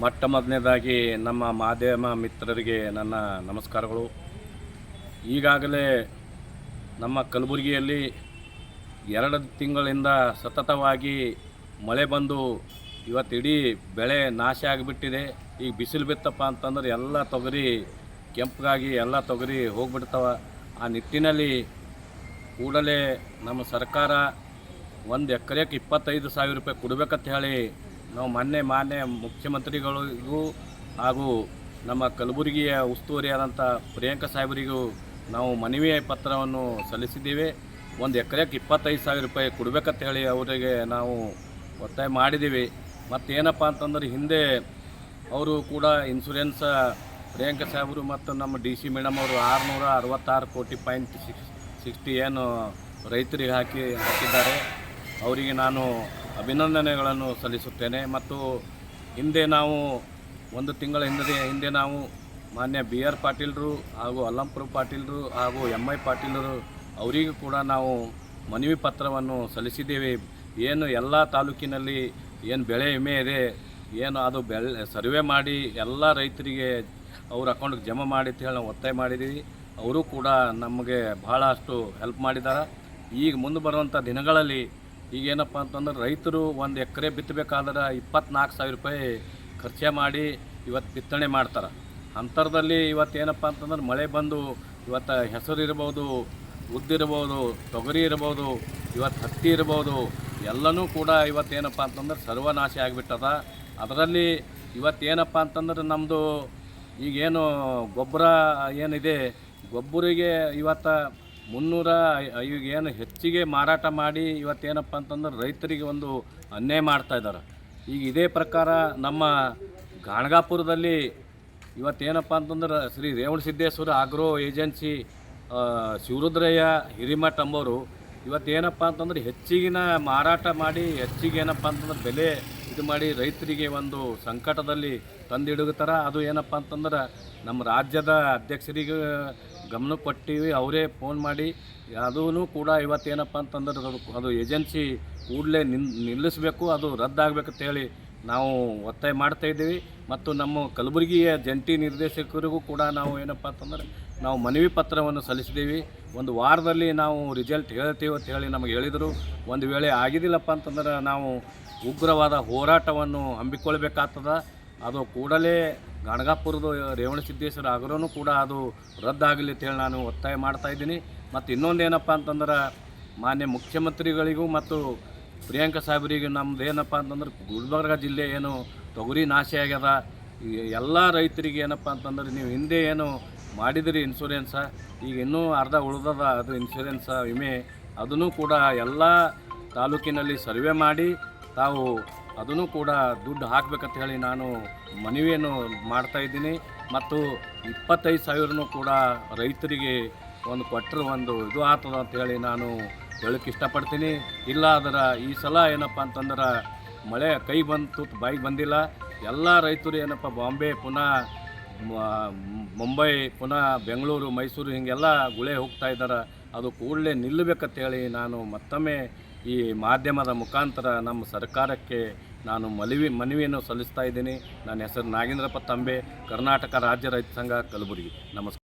ಮೊಟ್ಟ ಮೊದಲನೇದಾಗಿ ನಮ್ಮ ಮಾಧ್ಯಮ ಮಿತ್ರರಿಗೆ ನನ್ನ ನಮಸ್ಕಾರಗಳು. ಈಗಾಗಲೇ ನಮ್ಮ ಕಲಬುರಗಿಯಲ್ಲಿ ಎರಡು ತಿಂಗಳಿಂದ ಸತತವಾಗಿ ಮಳೆ ಬಂದು ಇವತ್ತು ಇಡೀ ಬೆಳೆ ನಾಶ ಆಗಿಬಿಟ್ಟಿದೆ. ಈಗ ಬಿಸಿಲು ಬಿತ್ತಪ್ಪ ಅಂತಂದ್ರೆ ಎಲ್ಲ ತೊಗರಿ, ಕೆಂಪಗಾಗಿ ಎಲ್ಲ ತೊಗರಿ ಹೋಗ್ಬಿಡ್ತಾವ. ಆ ನಿಟ್ಟಿನಲ್ಲಿ ಕೂಡಲೇ ನಮ್ಮ ಸರ್ಕಾರ ಒಂದು ಎಕರೆಗೆ ಇಪ್ಪತ್ತೈದು ಸಾವಿರ ರೂಪಾಯಿ ಕೊಡಬೇಕಂತ ಹೇಳಿ ನಾವು ಮೊನ್ನೆ ಮಾನ್ಯ ಮುಖ್ಯಮಂತ್ರಿಗಳಿಗೂ ಹಾಗೂ ನಮ್ಮ ಕಲಬುರಗಿಯ ಉಸ್ತುವಾರಿಯಾದಂಥ ಪ್ರಿಯಾಂಕಾ ಸಾಹೇಬರಿಗೂ ನಾವು ಮನವಿ ಪತ್ರವನ್ನು ಸಲ್ಲಿಸಿದ್ದೇವೆ. ಒಂದು ಎಕರೆಗೆ ಇಪ್ಪತ್ತೈದು ಸಾವಿರ ರೂಪಾಯಿ ಕೊಡಬೇಕಂತ ಹೇಳಿ ಅವರಿಗೆ ನಾವು ಒತ್ತಾಯ ಮಾಡಿದ್ದೀವಿ. ಮತ್ತು ಏನಪ್ಪ ಅಂತಂದ್ರೆ ಹಿಂದೆ ಅವರು ಕೂಡ ಇನ್ಸೂರೆನ್ಸ್ ಪ್ರಿಯಾಂಕಾ ಸಾಹೇಬರು ಮತ್ತು ನಮ್ಮ ಡಿ ಸಿ ಮೇಡಮ್ ಅವರು ಆರುನೂರ ಅರವತ್ತಾರು ಕೋಟಿ ಪಾಯಿಂಟ್ ಸಿಕ್ಸ್ ಸಿಕ್ಸ್ಟಿ ಏನು ರೈತರಿಗೆ ಹಾಕಿ ಹಾಕಿದ್ದಾರೆ. ಅವರಿಗೆ ನಾನು ಅಭಿನಂದನೆಗಳನ್ನು ಸಲ್ಲಿಸುತ್ತೇನೆ. ಮತ್ತು ಹಿಂದೆ ನಾವು ಒಂದು ತಿಂಗಳ ಹಿಂದೆ ಹಿಂದೆ ನಾವು ಮಾನ್ಯ ಬಿ ಆರ್ ಪಾಟೀಲ್ರು ಹಾಗೂ ಅಲ್ಲಂಪುರ ಪಾಟೀಲ್ರು ಹಾಗೂ ಎಂ ಐ ಪಾಟೀಲರು ಅವರಿಗೂ ಕೂಡ ನಾವು ಮನವಿ ಪತ್ರವನ್ನು ಸಲ್ಲಿಸಿದ್ದೇವೆ. ಏನು ಎಲ್ಲ ತಾಲೂಕಿನಲ್ಲಿ ಏನು ಬೆಳೆ ವಿಮೆ ಇದೆ, ಏನು ಅದು ಬೆಳೆ, ಸರ್ವೆ ಮಾಡಿ ಎಲ್ಲ ರೈತರಿಗೆ ಅವ್ರ ಅಕೌಂಟ್ಗೆ ಜಮಾ ಮಾಡಿ ಅಂತ ಹೇಳಿ ನಾವು ಒತ್ತಾಯ ಮಾಡಿದ್ದೀವಿ. ಅವರು ಕೂಡ ನಮಗೆ ಭಾಳಷ್ಟು ಹೆಲ್ಪ್ ಮಾಡಿದ್ದಾರೆ. ಈಗ ಮುಂದೆ ಬರುವಂಥ ದಿನಗಳಲ್ಲಿ ಈಗೇನಪ್ಪ ಅಂತಂದ್ರೆ ರೈತರು ಒಂದು ಎಕರೆ ಬಿತ್ತಬೇಕಾದ್ರೆ ಇಪ್ಪತ್ನಾಲ್ಕು ಸಾವಿರ ರೂಪಾಯಿ ಖರ್ಚು ಮಾಡಿ ಇವತ್ತು ಬಿತ್ತನೆ ಮಾಡ್ತಾರೆ. ಅಂತರದಲ್ಲಿ ಇವತ್ತು ಏನಪ್ಪ ಅಂತಂದ್ರೆ ಮಳೆ ಬಂದು ಇವತ್ತು ಹೆಸರು ಇರ್ಬೋದು ಉದ್ದಿರ್ಬೋದು ತೊಗರಿ ಇರ್ಬೋದು, ಇವತ್ತು ಹತ್ತಿ ಇರ್ಬೋದು, ಎಲ್ಲನೂ ಕೂಡ ಇವತ್ತೇನಪ್ಪ ಅಂತಂದ್ರೆ ಸರ್ವನಾಶ ಆಗಿಬಿಟ್ಟದ. ಅದರಲ್ಲಿ ಇವತ್ತೇನಪ್ಪ ಅಂತಂದ್ರೆ ನಮ್ಮದು ಈಗೇನು ಗೊಬ್ಬರ ಏನಿದೆ, ಗೊಬ್ಬರಿಗೆ ಇವತ್ತು ಮುನ್ನೂರ ಈಗ ಏನು ಹೆಚ್ಚಿಗೆ ಮಾರಾಟ ಮಾಡಿ ಇವತ್ತೇನಪ್ಪ ಅಂತಂದ್ರೆ ರೈತರಿಗೆ ಒಂದು ಅನ್ಯಾಯ ಮಾಡ್ತಾ ಇದ್ದಾರೆ. ಈಗ ಇದೇ ಪ್ರಕಾರ ನಮ್ಮ ಗಾಣಗಾಪುರದಲ್ಲಿ ಇವತ್ತೇನಪ್ಪ ಅಂತಂದ್ರೆ ಶ್ರೀ ರೇವಣ ಸಿದ್ದೇಶ್ವರ ಆಗ್ರೋ ಏಜೆನ್ಸಿ ಶಿವರುದ್ರಯ್ಯ, ಹಿರಿಮಠ್ ಅಂಬೋರು ಇವತ್ತೇನಪ್ಪ ಅಂತಂದ್ರೆ ಹೆಚ್ಚಿಗಿನ ಮಾರಾಟ ಮಾಡಿ, ಹೆಚ್ಚಿಗೆ ಏನಪ್ಪ ಅಂತಂದ್ರೆ ಬೆಲೆ ಇದು ಮಾಡಿ ರೈತರಿಗೆ ಒಂದು ಸಂಕಟದಲ್ಲಿ ತಂದಿಡುಗುತ್ತಾರೆ ಅದು ಏನಪ್ಪ ಅಂತಂದ್ರೆ ನಮ್ಮ ರಾಜ್ಯದ ಅಧ್ಯಕ್ಷರಿಗೆ ಗಮನ ಕೊಟ್ಟಿವಿ, ಅವರೇ ಫೋನ್ ಮಾಡಿ ಅದೂ ಕೂಡ ಇವತ್ತೇನಪ್ಪ ಅಂತಂದ್ರೆ ಅದು ಅದು ಏಜೆನ್ಸಿ ಕೂಡಲೇ ನಿಲ್ಲಿಸಬೇಕು, ಅದು ರದ್ದಾಗಬೇಕಂತೇಳಿ ನಾವು ಒತ್ತಾಯ ಮಾಡ್ತಾ ಇದ್ದೀವಿ. ಮತ್ತು ನಮ್ಮ ಕಲಬುರಗಿಯ ಜಂಟಿ ನಿರ್ದೇಶಕರಿಗೂ ಕೂಡ ನಾವು ಏನಪ್ಪ ಅಂತಂದ್ರೆ, ನಾವು ಮನವಿ ಪತ್ರವನ್ನು ಸಲ್ಲಿಸಿದ್ದೀವಿ. ಒಂದು ವಾರದಲ್ಲಿ ನಾವು ರಿಸಲ್ಟ್ ಹೇಳ್ತೀವಿ ಅಂತ ಹೇಳಿ ನಮಗೆ ಹೇಳಿದರು. ಒಂದು ವೇಳೆ ಆಗಿದ್ದಿಲ್ಲಪ್ಪ ಅಂತಂದ್ರೆ ನಾವು ಉಗ್ರವಾದ ಹೋರಾಟವನ್ನು ಹಮ್ಮಿಕೊಳ್ಬೇಕಾಗ್ತದ. ಅದು ಕೂಡಲೇ ಗಣಗಾಪುರದ ರೇವಣ ಸಿದ್ದೇಶ್ವರ ಆಗ್ರೂ ಕೂಡ ಅದು ರದ್ದಾಗಲಿ ಅಂತೇಳಿ ನಾನು ಒತ್ತಾಯ ಮಾಡ್ತಾ ಇದ್ದೀನಿ. ಮತ್ತು ಇನ್ನೊಂದು ಏನಪ್ಪ ಅಂತಂದ್ರೆ ಮಾನ್ಯ ಮುಖ್ಯಮಂತ್ರಿಗಳಿಗೂ ಮತ್ತು ಪ್ರಿಯಾಂಕಾ ಸಾಹೇಬರಿಗೆ ನಮ್ದು ಏನಪ್ಪ ಅಂತಂದ್ರೆ ಗುಲ್ಬರ್ಗ ಜಿಲ್ಲೆ ಏನು ತೊಗರಿ ನಾಶ ಆಗ್ಯದ. ಎಲ್ಲ ರೈತರಿಗೆ ಏನಪ್ಪ ಅಂತಂದ್ರೆ ನೀವು ಹಿಂದೆ ಏನು ಮಾಡಿದಿರಿ ಇನ್ಶೂರೆನ್ಸ ಈಗ ಇನ್ನೂ ಅರ್ಧ ಉಳಿದದ ಅದು ಇನ್ಶೂರೆನ್ಸ ವಿಮೆ, ಅದನ್ನು ಕೂಡ ಎಲ್ಲ ತಾಲೂಕಿನಲ್ಲಿ ಸರ್ವೆ ಮಾಡಿ ತಾವು ಅದನ್ನು ಕೂಡ ದುಡ್ಡು ಹಾಕಬೇಕಂತ ಹೇಳಿ ನಾನು ಮನವಿಯನ್ನು ಮಾಡ್ತಾ ಇದ್ದೀನಿ. ಮತ್ತು ಇಪ್ಪತ್ತೈದು ಸಾವಿರನೂ ಕೂಡ ರೈತರಿಗೆ ಒಂದು ಕೊಟ್ಟರೆ ಒಂದು ಇದು ಆಗ್ತದ ಅಂತ ಹೇಳಿ ನಾನು ಹೇಳಕ್ಕೆ ಇಷ್ಟಪಡ್ತೀನಿ. ಇಲ್ಲ ಅದರ ಈ ಸಲ ಏನಪ್ಪ ಅಂತಂದ್ರೆ ಮಳೆ ಕೈ ಬಂತು, ಬಾಯಿಗೆ ಬಂದಿಲ್ಲ. ಎಲ್ಲ ರೈತರು ಏನಪ್ಪ, ಬಾಂಬೆ ಪುನಃ ಮುಂಬೈ ಪುನಃ ಬೆಂಗಳೂರು, ಮೈಸೂರು ಹೀಗೆಲ್ಲ ಗುಳೆ ಹೋಗ್ತಾ ಇದ್ದಾರೆ. ಅದು ಕೂಡಲೇ ನಿಲ್ಲಬೇಕಂತ ಹೇಳಿ ನಾನು ಮತ್ತೊಮ್ಮೆ ಈ ಮಾಧ್ಯಮದ ಮುಖಾಂತರ ನಮ್ಮ ಸರ್ಕಾರಕ್ಕೆ ನಾನು ಮನವಿ, ಮನವಿಯನ್ನು ಸಲ್ಲಿಸ್ತಾ ಇದ್ದೀನಿ. ನನ್ನ ಹೆಸರು ನಾಗೇಂದ್ರಪ್ಪ ತಂಬೆ, ಕರ್ನಾಟಕ ರಾಜ್ಯ ರೈತ ಸಂಘ ಕಲಬುರಗಿ. ನಮಸ್ಕಾರ.